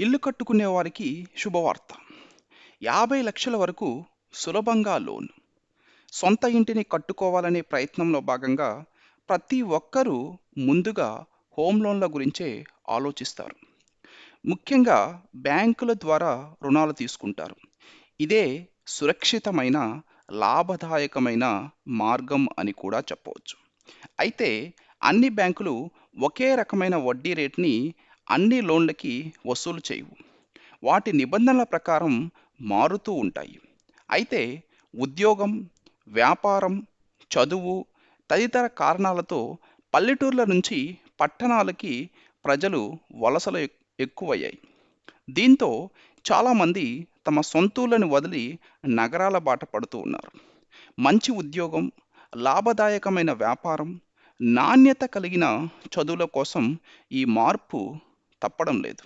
ఇల్లు కట్టుకునే వారికి శుభవార్త. యాభై లక్షల వరకు సులభంగా లోన్. సొంత ఇంటిని కట్టుకోవాలనే ప్రయత్నంలో భాగంగా ప్రతి ఒక్కరూ ముందుగా హోమ్ లోన్ల గురించే ఆలోచిస్తారు. ముఖ్యంగా బ్యాంకుల ద్వారా రుణాలు తీసుకుంటారు. ఇదే సురక్షితమైన లాభదాయకమైన మార్గం అని కూడా చెప్పవచ్చు. అయితే అన్ని బ్యాంకులు ఒకే రకమైన వడ్డీ రేట్ని అన్ని లోన్లకి వసూలు చేయవు. వాటి నిబంధనల ప్రకారం మారుతూ ఉంటాయి. అయితే ఉద్యోగం వ్యాపారం చదువు తదితర కారణాలతో పల్లెటూర్ల నుంచి పట్టణాలకి ప్రజలు వలసలు ఎక్కువయ్యాయి. దీంతో చాలామంది తమ సొంతూళ్ళని వదిలి నగరాల బాట పడుతూ ఉన్నారు. మంచి ఉద్యోగం లాభదాయకమైన వ్యాపారం నాణ్యత కలిగిన చదువుల కోసం ఈ మార్పు తప్పడం లేదు.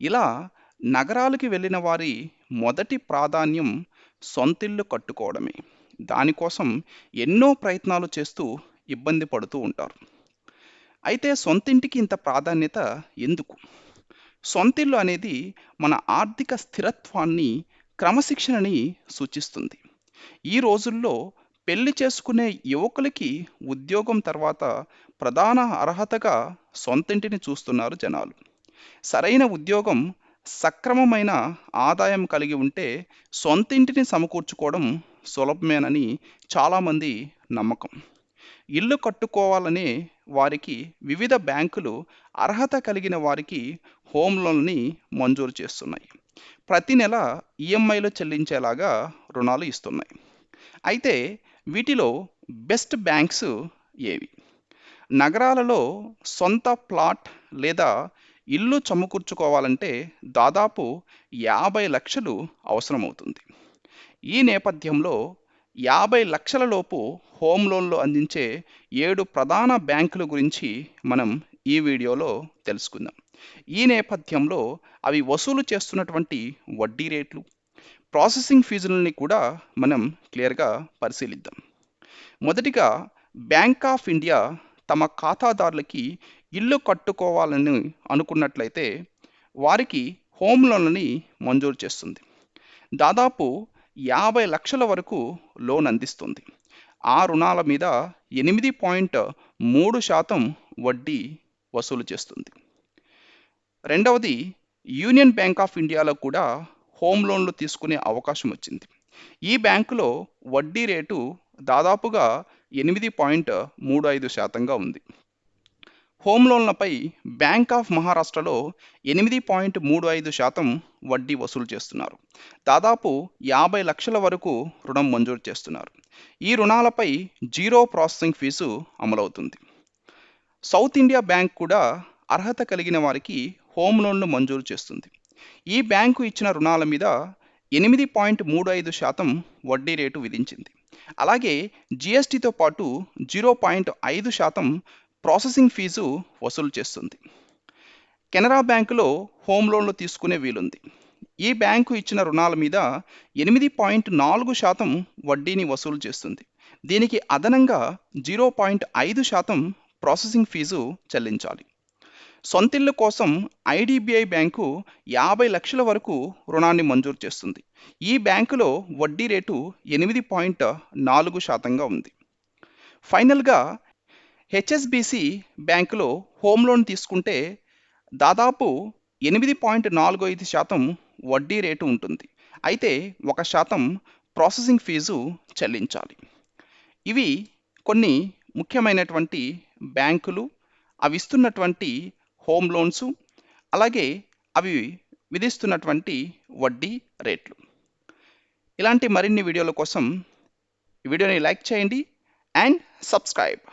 ఇలా నగరాలకి వెళ్ళిన వారి మొదటి ప్రాధాన్యం సొంతిల్లు కట్టుకోవడమే. దానికోసం ఎన్నో ప్రయత్నాలు చేస్తూ ఇబ్బంది పడుతూ ఉంటారు. అయితే సొంతింటికి ఇంత ప్రాధాన్యత ఎందుకు? సొంతిల్లు అనేది మన ఆర్థిక స్థిరత్వాన్ని క్రమశిక్షణని సూచిస్తుంది. ఈ రోజుల్లో పెళ్ళి చేసుకునే యువకులకి ఉద్యోగం తర్వాత ప్రధాన అర్హతగా సొంతింటిని చూస్తున్నారు జనాలు. సరైన ఉద్యోగం సక్రమమైన ఆదాయం కలిగి ఉంటే సొంతింటిని సమకూర్చుకోవడం సులభమేనని చాలామంది నమ్మకం. ఇల్లు కట్టుకోవాలనే వారికి వివిధ బ్యాంకులు అర్హత కలిగిన వారికి హోమ్ లోన్ని మంజూరు చేస్తున్నాయి. ప్రతి నెల ఈఎంఐలు చెల్లించేలాగా రుణాలు ఇస్తున్నాయి. అయితే వీటిలో బెస్ట్ బ్యాంక్స్ ఏవి? నగరాలలో సొంత ప్లాట్ లేదా ఇల్లు చమ్ముకూర్చుకోవాలంటే దాదాపు యాభై లక్షలు అవసరమవుతుంది. ఈ నేపథ్యంలో యాభై లక్షల లోపు హోమ్ లోన్లు అందించే ఏడు ప్రధాన బ్యాంకుల గురించి మనం ఈ వీడియోలో తెలుసుకుందాం. ఈ నేపథ్యంలో అవి వసూలు చేస్తున్నటువంటి వడ్డీ రేట్లు ప్రాసెసింగ్ ఫీజులని కూడా మనం క్లియర్గా పరిశీలిద్దాం. మొదటిగా బ్యాంక్ ఆఫ్ ఇండియా తమ ఖాతాదారులకి ఇల్లు కట్టుకోవాలని అనుకున్నట్లయితే వారికి హోమ్ లోన్లని మంజూరు చేస్తుంది. దాదాపు యాభై లక్షల వరకు లోన్ అందిస్తుంది. ఆ రుణాల మీద ఎనిమిది పాయింట్ మూడు శాతం వడ్డీ వసూలు చేస్తుంది. రెండవది యూనియన్ బ్యాంక్ ఆఫ్ ఇండియాలో కూడా హోమ్ లోన్లు తీసుకునే అవకాశం వచ్చింది. ఈ బ్యాంకులో వడ్డీ రేటు దాదాపుగా ఎనిమిది పాయింట్ మూడు ఐదు శాతంగా ఉంది. హోమ్ లోన్లపై బ్యాంక్ ఆఫ్ మహారాష్ట్రలో ఎనిమిది పాయింట్ మూడు ఐదు శాతం వడ్డీ వసూలు చేస్తున్నారు. దాదాపు యాభై లక్షల వరకు రుణం మంజూరు చేస్తున్నారు. ఈ రుణాలపై జీరో ప్రాసెసింగ్ ఫీజు అమలవుతుంది. సౌత్ ఇండియా బ్యాంక్ కూడా అర్హత కలిగిన వారికి హోమ్ లోన్లు మంజూరు చేస్తుంది. ఈ బ్యాంకు ఇచ్చిన రుణాల మీద ఎనిమిది పాయింట్ మూడు ఐదు శాతం వడ్డీ రేటు విధించింది. అలాగే జిఎస్టితో పాటు జీరో పాయింట్ ఐదు శాతం ప్రాసెసింగ్ ఫీజు వసూలు చేస్తుంది. కెనరా బ్యాంకులో హోమ్ లోన్లు తీసుకునే వీలుంది. ఈ బ్యాంకు ఇచ్చిన రుణాల మీద ఎనిమిది పాయింట్ నాలుగు శాతం వడ్డీని వసూలు చేస్తుంది. దీనికి అదనంగా జీరో పాయింట్ ఐదు శాతం ప్రాసెసింగ్ ఫీజు చెల్లించాలి. సొంతిల్లు కోసం ఐడిబిఐ బ్యాంకు యాభై లక్షల వరకు రుణాన్ని మంజూరు చేస్తుంది. ఈ బ్యాంకులో వడ్డీ రేటు ఎనిమిది పాయింట్ నాలుగు శాతంగా ఉంది. ఫైనల్గా హెచ్ఎస్బిసి బ్యాంకులో హోమ్ లోన్ తీసుకుంటే దాదాపు ఎనిమిది పాయింట్ నాలుగు ఐదు శాతం వడ్డీ రేటు ఉంటుంది. అయితే ఒక శాతం ప్రాసెసింగ్ ఫీజు చెల్లించాలి. ఇవి కొన్ని ముఖ్యమైనటువంటి బ్యాంకులు అవి ఇస్తున్నటువంటి హోమ్ లోన్స్ అలాగే అవి విధిస్తున్నటువంటి వడ్డీ రేట్లు. ఇలాంటి మరిన్ని వీడియోల కోసం ఈ వీడియోని లైక్ చేయండి అండ్ సబ్స్క్రైబ్.